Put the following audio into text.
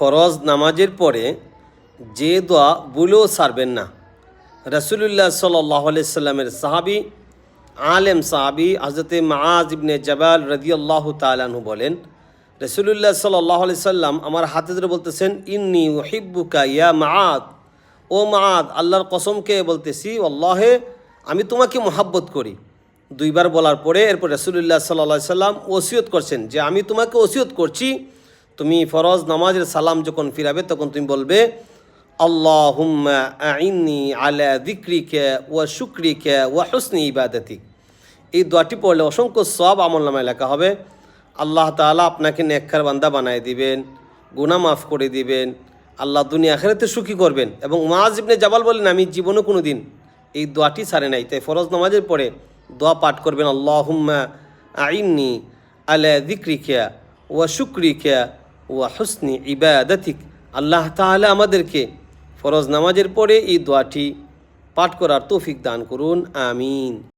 ফরজ নামাজের পরে যে দোয়া বলেও সারবেন না। রসুলুল্লাহ সাল্লাহ সাল্লামের সাহাবি, আলেম সাহাবি হজরতে মাআজ ইবনে জবাল রদিয়াল্লাহ তালানহু বলেন, রসুলুল্লাহ সাল্লাহ সাল্লাম আমার হাতে ধরে বলতেছেন, ইন্নি ওহিব্বুকা ইয়া মাআদ ও মাআদ আল্লাহর কসমকে বলতেছি, আল্লাহে আমি তোমাকে মোহাব্বত করি। দুইবার বলার পরে এরপর রসুলুল্লাহ সাল্লাহ সাল্লাম ওসিয়ত করছেন যে, আমি তোমাকে ওসিয়ত করছি তুমি ফরজ নামাজের সালাম যখন ফিরাবে, তখন তুমি বলবে, আল্লাহুম্মা এই দোয়াটি পড়লে অসংখ্য সব আমল নামায় লেখা হবে। আল্লাহ তাআলা আপনাকে নেককার বান্দা বানায় দিবেন, গুনাহ মাফ করে দিবেন, আল্লাহ দুনিয়া আখেরাতে সুখী করবেন এবং মাজ ইবনে জাবাল বলেন আমি জীবনে কোনো দিন এই দোয়াটি সারে নাই। তাই ফরজ নামাজের পরে দোয়া পাঠ করবেন, আল্লাহুম্মা আইনি আলা দিক্রিকা ওয়া শুক্রিকা ওয়া হুসনি ইবাদাতিক। আল্লাহ তাহলে আমাদেরকে ফরজ নামাজের পরে এই দোয়াটি পাঠ করার তৌফিক দান করুন। আমিন।